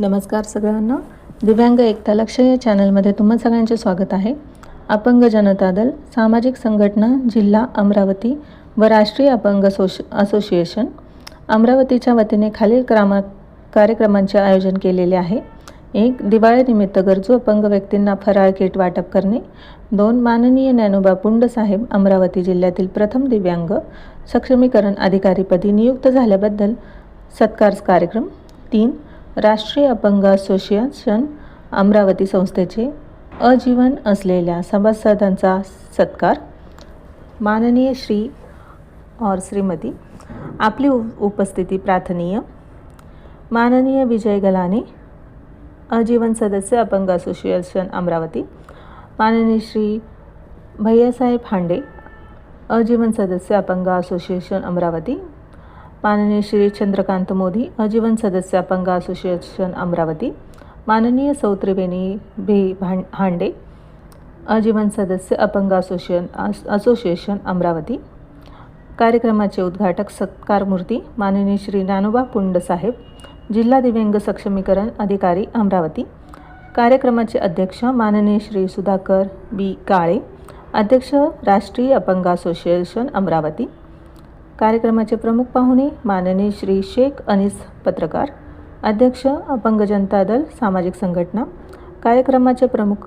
नमस्कार सगळ्यांना. दिव्यांग एकता लक्ष या चॅनलमध्ये तुम्हा सगळ्यांचे स्वागत आहे. अपंग जनता दल सामाजिक संघटना जिल्हा अमरावती व राष्ट्रीय अपंग सोश असोसिएशन अमरावतीच्या वतीने खालील क्रमा कार्यक्रमांचे आयोजन केलेले आहे. एक दिवाळीनिमित्त गरजू अपंग व्यक्तींना फराळ किट वाटप करणे. दोन माननीय ज्ञानोबा पुंडसाहेब अमरावती जिल्ह्यातील प्रथम दिव्यांग सक्षमीकरण अधिकारीपदी नियुक्त झाल्याबद्दल सत्कार कार्यक्रम. तीन राष्ट्रीय अपंग असोसिएशन अमरावती संस्थेचे अजीवन असलेल्या सभासदांचा सत्कार. माननीय श्री और श्रीमती आपली उपस्थिती प्रार्थनीय. माननीय विजय गलाने अजीवन सदस्य अपंग असोसिएशन अमरावती. माननीय श्री भैयासाहेब हांडे अजीवन सदस्य अपंग असोसिएशन अमरावती. माननीय श्री चंद्रकांत मोदी अजीवन सदस्य अपंग असोसिएशन अमरावती माननीय सौ त्रिवेणी भे भां हांडे अजीवन सदस्य अपंग असोसिएशन अस असोसिएशन अमरावती कार्यक्रमाचे उद्घाटक सत्कार मूर्ती माननीय श्री ज्ञानोबा पुंडसाहेब जिल्हा दिव्यांग सक्षमीकरण अधिकारी अमरावती कार्यक्रमाचे अध्यक्ष माननीय श्री सुधाकर बी काळे अध्यक्ष राष्ट्रीय अपंग असोसिएशन अमरावती कार्यक्रमाचे प्रमुख पाहुणे माननीय श्री शेख अनिस पत्रकार अध्यक्ष अपंग जनता दल सामाजिक संघटना कार्यक्रमाचे प्रमुख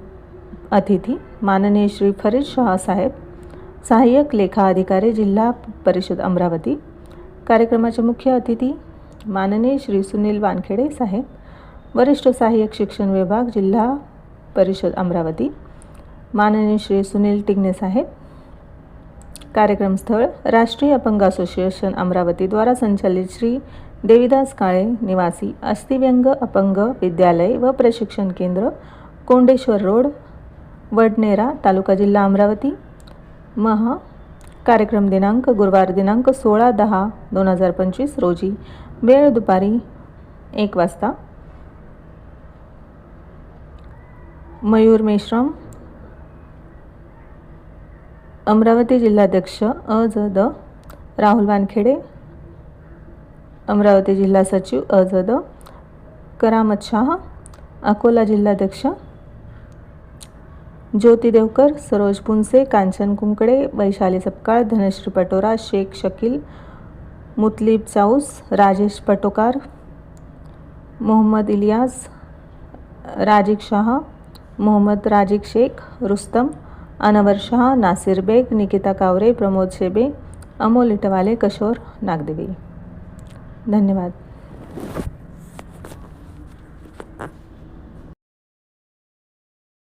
अतिथी माननीय श्री फरीद शहा साहेब सहाय्यक लेखा अधिकारी जिल्हा परिषद अमरावती कार्यक्रमाचे मुख्य अतिथी माननीय श्री सुनील वानखेडे साहेब वरिष्ठ सहाय्यक शिक्षण विभाग जिल्हा परिषद अमरावती माननीय श्री सुनील टिंगणे साहेब कार्यक्रमस्थळ राष्ट्रीय अपंग असोसिएशन अमरावतीद्वारा संचालित श्री देविदास काळे निवासी अस्थिव्यंग अपंग विद्यालय व प्रशिक्षण केंद्र कोंडेश्वर रोड वडनेरा तालुका जिल्हा अमरावती. महा कार्यक्रम दिनांक गुरुवार दिनांक सोळा दहा दोन हजार पंचवीस रोजी वेळ दुपारी एक वाजता. मयूर मेश्राम अमरावती जिल्हाध्यक्ष अ ज द राहुल वानखेडे अमरावती जिल्हा सचिव अ ज द करामत शाह अकोला जिल्हाध्यक्ष ज्योती देवकर सरोज पुंसे कांचन कुंकडे वैशाली सपकाळ धनश्री पटोरा शेख शकील मुतलीब चाऊस राजेश पटोकार मोहम्मद इलियास राजिक शाह मोहम्मद राजिक शेख रुस्तम अनवर शाह नासिर बेग निकिता कावरे प्रमोद शेबे अमोल इटवाले कशोर नागदेवी. धन्यवाद.